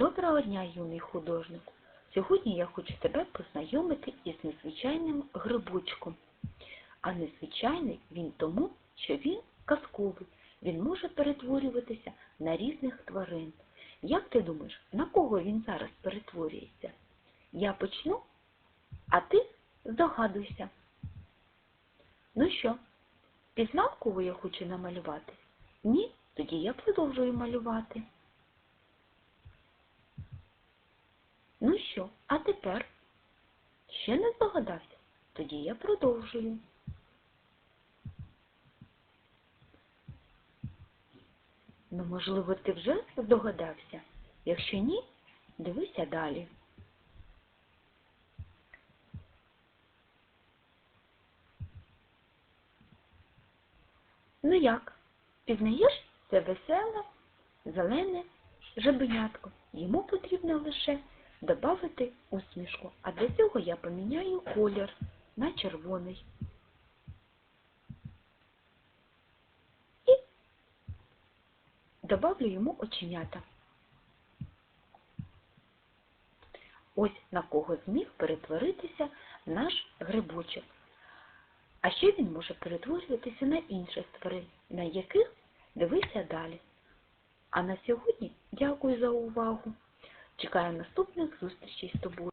Доброго дня, юний художнику! Сьогодні я хочу тебе познайомити із незвичайним грибочком. А незвичайний він тому, що він казковий. Він може перетворюватися на різних тварин. Як ти думаєш, на кого він зараз перетворюється? Я почну, а ти здогадуйся. Ну що, пізнав, кого я хочу намалювати? Ні? Тоді я продовжую малювати. Ну що, а тепер? Ще не здогадався? Тоді я продовжую. Ну, можливо, ти вже здогадався? Якщо ні, дивися далі. Ну як, пізнаєш це веселе, зелене жабенятко? Йому потрібно лише додати усмішку, а для цього я поміняю колір на червоний. І добавлю йому оченята. Ось на кого зміг перетворитися наш грибочок. А ще він може перетворюватися на інших тварин, на яких дивися далі. А на сьогодні дякую за увагу. Чекаю наступних зустрічей з тобою.